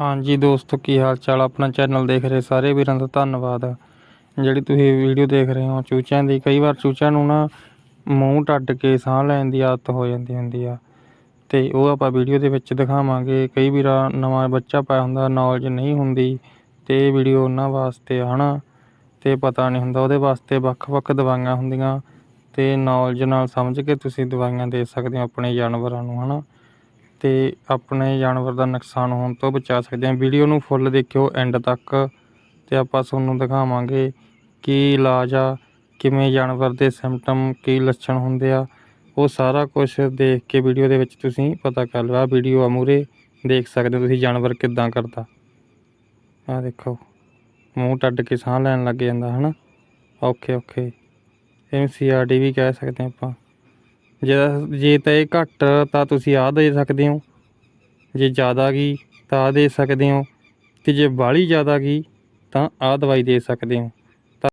ਹਾਂਜੀ ਦੋਸਤੋ, ਕੀ ਹਾਲ ਚਾਲ ਆਪਣਾ ਚੈਨਲ ਦੇਖ ਰਹੇ ਸਾਰੇ ਵੀਰਾਂ ਦਾ ਧੰਨਵਾਦ। ਜਿਹੜੀ ਤੁਸੀਂ ਵੀਡੀਓ ਦੇਖ ਰਹੇ ਹੋ, ਚੂਚਿਆਂ ਦੀ, ਕਈ ਵਾਰ ਚੂਚਿਆਂ ਨੂੰ ਨਾ ਮੂੰਹ ਟੱਡ ਕੇ ਸਾਹ ਲੈਣ ਦੀ ਆਦਤ ਹੋ ਜਾਂਦੀ ਹੁੰਦੀ ਆ। ਤੇ ਉਹ ਆਪਾਂ ਵੀਡੀਓ ਦੇ ਵਿੱਚ ਦਿਖਾਵਾਂਗੇ। ਕਈ ਵੀਰਾਂ, ਨਵਾਂ ਬੱਚਾ ਪਾਇਆ ਹੁੰਦਾ ਨੌਲੇਜ ਨਹੀਂ ਹੁੰਦੀ, ਤੇ ਇਹ ਵੀਡੀਓ ਉਹਨਾਂ ਵਾਸਤੇ ਆ, ਹਨਾ? ਤੇ ਪਤਾ ਨਹੀਂ ਹੁੰਦਾ, ਉਹਦੇ ਵਾਸਤੇ ਵੱਖ-ਵੱਖ ਦਵਾਈਆਂ ਹੁੰਦੀਆਂ, ਤੇ ਨੌਲੇਜ ਨਾਲ ਸਮਝ ਕੇ ਤੁਸੀਂ ਦਵਾਈਆਂ ਦੇ ਸਕਦੇ ਹੋ ਆਪਣੇ ਜਾਨਵਰਾਂ ਨੂੰ, ਹਨਾ? ਤੇ ਆਪਣੇ ਜਾਨਵਰ ਦਾ ਨੁਕਸਾਨ ਹੋਣ ਤੋਂ ਬਚਾ ਸਕਦੇ ਹਾਂ। ਵੀਡੀਓ ਨੂੰ ਫੁੱਲ ਦੇਖਿਓ ਐਂਡ ਤੱਕ ਤੇ ਆਪਾਂ ਤੁਹਾਨੂੰ ਦਿਖਾਵਾਂਗੇ ਕੀ ਇਲਾਜ ਆ, ਕਿਵੇਂ ਜਾਨਵਰ ਦੇ ਸਿੰਪਟਮ ਕੀ ਲੱਛਣ ਹੁੰਦੇ ਆ। ਉਹ ਸਾਰਾ ਕੁਝ ਦੇਖ ਕੇ ਵੀਡੀਓ ਦੇ ਵਿੱਚ ਤੁਸੀਂ ਪਤਾ ਕਰ ਲਓ। ਆਹ ਵੀਡੀਓ ਆ ਮੂਰੇ ਦੇਖ ਸਕਦੇ ਹੋ ਤੁਸੀਂ ਜਾਨਵਰ ਕਿੱਦਾਂ ਕਰਦਾ। ਆਹ ਦੇਖੋ, ਮੂੰਹ ਟੱਡ ਕੇ ਸਾਹ ਲੈਣ ਲੱਗ ਜਾਂਦਾ, ਹਨਾ? ਓਕੇ ਓਕੇ ਇਹਨੂੰ ਸੀਆਰਡੀ ਵੀ ਕਹਿ ਸਕਦੇ ਹਾਂ ਆਪਾਂ। ਜੇ ਜੇ ਤਾਂ ਇਹ ਘੱਟ ਤਾਂ ਤੁਸੀਂ ਆਹ ਦੇ ਸਕਦੇ ਹੋ। ਜੇ ਜ਼ਿਆਦਾ ਗਈ ਤਾਂ ਆਹ ਦੇ ਸਕਦੇ ਹੋ। ਤੇ ਜੇ ਬਾਹਲੀ ਜ਼ਿਆਦਾ ਗਈ ਤਾਂ ਆਹ ਦਵਾਈ ਦੇ ਸਕਦੇ ਹੋ।